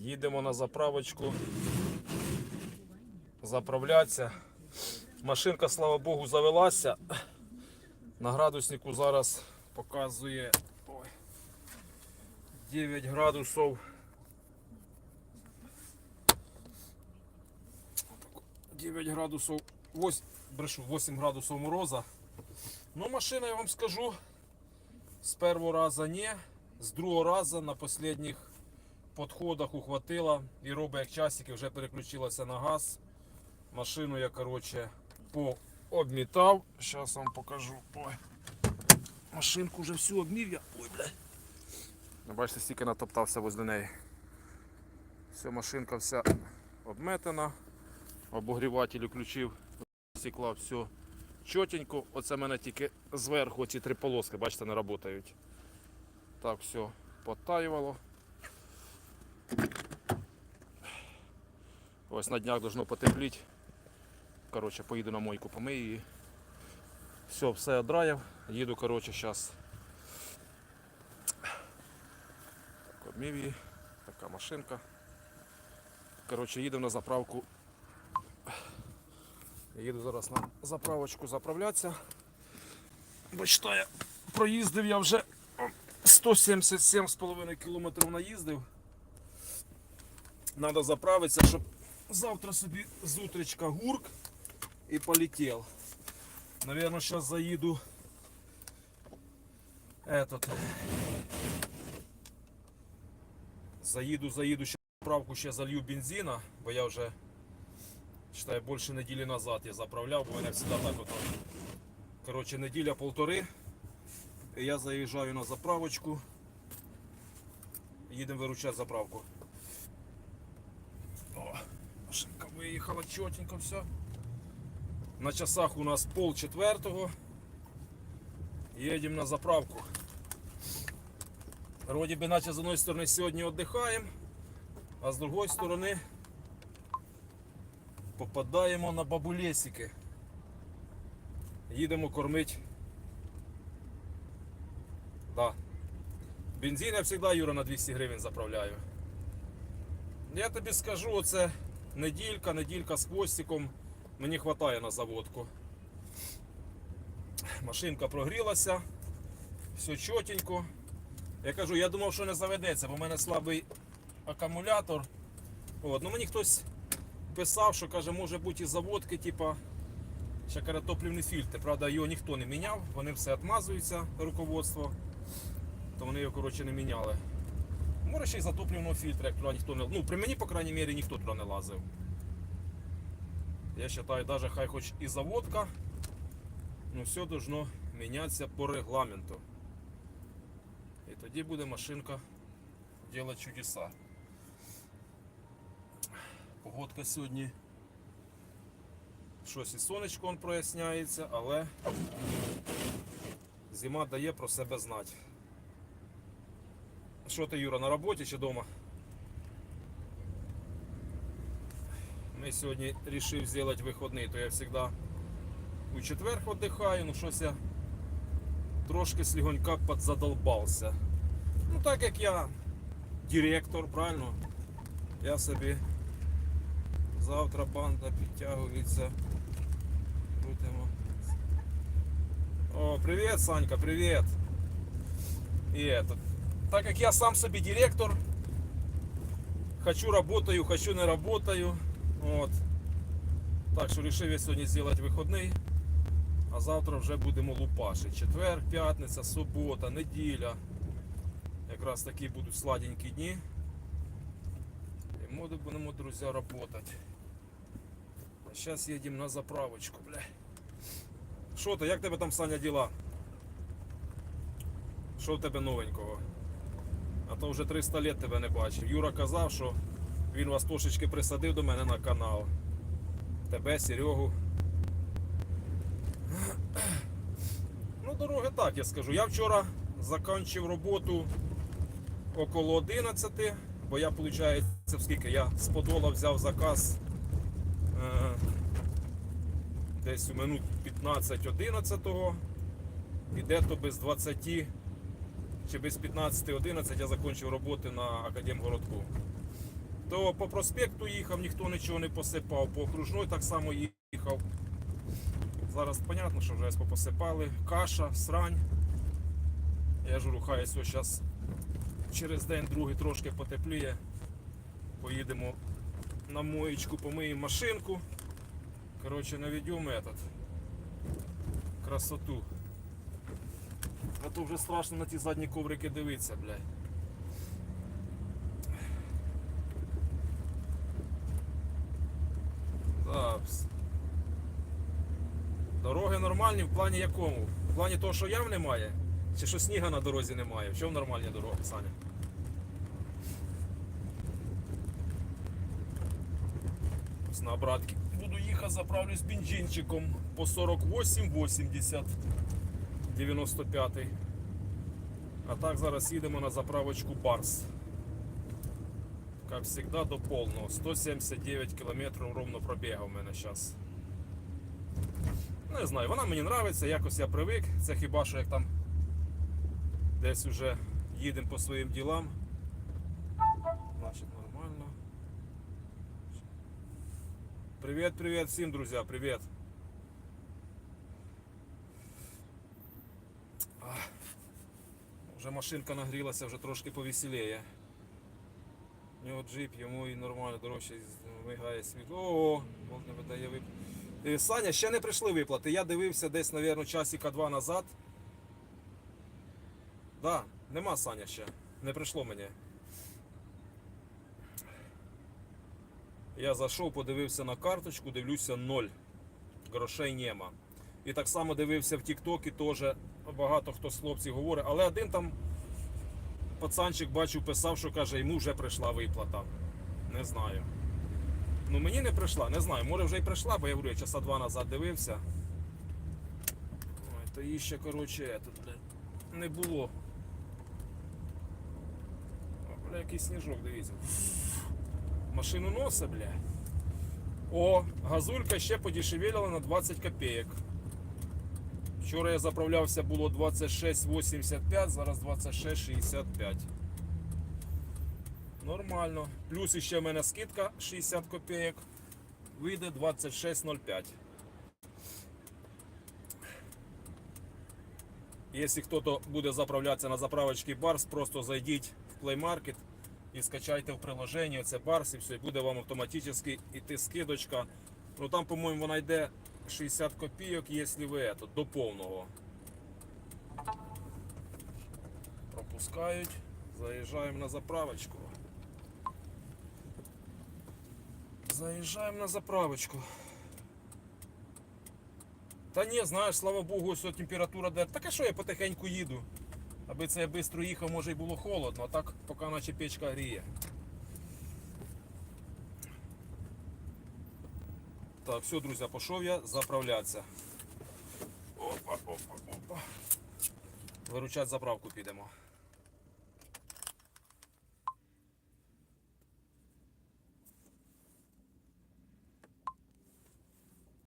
Їдемо на заправочку. Заправлятися. Машинка, слава Богу, завелася. На градуснику зараз показує 9 градусів. Отак, 9 градусів, 8, брешу, 8 градусів мороза. Ну, машина, я вам скажу, з першого разу ні, з другого разу на останніх підходах ухватила і робить як часики, вже переключилася на газ. Машину я, коротше, пообмітав. Зараз вам покажу. Ой. Машинку вже всю обмів я. Ой, блядь. Ну, Бачите, стільки натоптався возле неї. Все, машинка вся обметена. Обогріватель включив. Стекла, все чотенько. Оце в мене тільки зверху ці три полоски, бачите, не працюють. Так, все, потаювало. Ось на днях должно потепліти. Коротше, поїду на мойку, помию її. Все, все одраїв. Їду, коротше, зараз. Так, обмів її. Така машинка. Коротше, їдемо на заправку. Їду зараз на заправочку заправлятися. Бачите, я проїздив я вже 177,5 км наїздив. Надо заправитися, щоб завтра собі з утречка гурк і полетів. Наверное, сейчас заїду этот заїду, заїду ще на заправку, ще залью бензина, бо я вже считай, більше неділі назад я заправляв, бо мене завжди так от. Коротше, неділя полтори. І я заїжджаю на заправочку. Їдемо виручати заправку. Виїхала чотенько все. На часах у нас пол четвертого. Едем на заправку. Вроде бы наче з одної сторони сьогодні віддихаємо, а з другої сторони попадаємо на бабулесики. Їдемо кормити. Да. Бензин я завжди Юра на 200 гривень заправляю. Я тобі скажу, оце неділька, неділька з хвостиком. Мені вистачає на заводку. Машинка прогрілася, все чотенько. Я кажу, я думав, що не заведеться, бо в мене слабий акумулятор. От. Ну, мені хтось писав, що каже, може бути і заводки, ще каже, фільтр. Правда, його ніхто не міняв, вони все відмазуються, руководство. То вони його коротше, не міняли. Може ще й за фільтра, як туди ніхто не Ну, при мені, по крайній мірі, ніхто туди не лазив. Я вважаю, даже хай хоч і заводка, но все должно мінятися по регламенту. І тоді буде машинка делать чудеса. Погодка сьогодні. Щось і сонечко он проясняється, але зима дає про себе знати. Що ти, Юра, на роботі чи вдома? Ми сьогодні вирішив зробити вихідний, то я завжди у четвер віддихаю, ну щось я трошки слегонька підзадолбався. Ну так як я директор, правильно, я собі завтра банда підтягується. Крутимо. О, привіт, Санька, привіт. І этот. Так як я сам собі директор, хочу работаю, хочу не работаю. От. Так що вирішив я сьогодні зробити вихідний, а завтра вже будемо лупашити. Четвер, п'ятниця, субота, неділя. Якраз такі будуть сладенькі дні. І ми будемо, друзі, працювати. А зараз їдемо на заправочку, бля. Що ти, як тебе там Саня діла? Що в тебе новенького? А то вже 300 лет тебе не бачив. Юра казав, що він вас трошечки присадив до мене на канал. Тебе, Серегу. Ну, дороги так, я скажу. Я вчора закінчив роботу около 11, бо я, виходить, скільки я з Подола взяв заказ е, десь у минут 15-11 і де-то без 20 чи без 15-11 я закінчив роботи на Академгородку. То по проспекту їхав, ніхто нічого не посипав, по окружной так само їхав. Зараз понятно, що вже посипали. Каша, срань. Я ж рухаю, ось зараз через день другий трошки потепліє. Поїдемо на моєчку, помиємо машинку. Коротше, наведемо этот. Красоту. А то вже страшно на ті задні коврики дивитися, блядь. Дороги нормальні в плані якому? В плані того, що ям немає? Чи що сніга на дорозі немає? В чому нормальні дороги, Саня? Ось на обратки буду їхати, заправлюсь бензинчиком по 48,80 95 А так зараз їдемо на заправочку Барс. Как всегда до полного. 179 кілометрів ровно пробіга у мене зараз. Не знаю, вона мені подобається, якось я привик. Це хіба що як там десь уже їдемо по своїм ділам. Значить нормально. Привіт, привіт всім, друзі, привіт. Вже машинка нагрілася, вже трошки повеселіє. У нього джип, йому і нормально дорожче мигає світло. О, Бог не видає вип... Е, Саня, ще не прийшли виплати. Я дивився десь, мабуть, часика два назад. Да, нема Саня ще. Не прийшло мені. Я зайшов, подивився на карточку, дивлюся ноль. Грошей нема. І так само дивився в Тіктокі, теж багато хто з хлопців говорить, але один там пацанчик бачив, писав, що каже, йому вже прийшла виплата. Не знаю. Ну мені не прийшла, не знаю, може вже й прийшла, бо я говорю, я часа два назад дивився. Ой, то її ще, коротше, бля, не було. О, бля, який сніжок, дивіться. Машину носа, бля. О, газулька ще подешевела на 20 копеек. Вчора я заправлявся, було 26,85, зараз 26,65. Нормально. Плюс ще в мене скидка 60 копеек. Вийде 26,05. Якщо хтось буде заправлятися на заправочці Барс, просто зайдіть в Play Market і скачайте в приложенні це Барс і все, і буде вам автоматично йти скидочка. Ну там, по-моєму, вона йде 60 копійок, якщо ви это, до повного. Пропускають. Заїжджаємо на заправочку. Заїжджаємо на заправочку. Та ні, знаєш, слава Богу, ось температура де. Так а що я потихеньку їду? Аби це я швидко їхав, може й було холодно, а так поки наче печка гріє. Так, все, друзі, пішов я заправлятися. Опа, опа, опа. Виручати заправку підемо.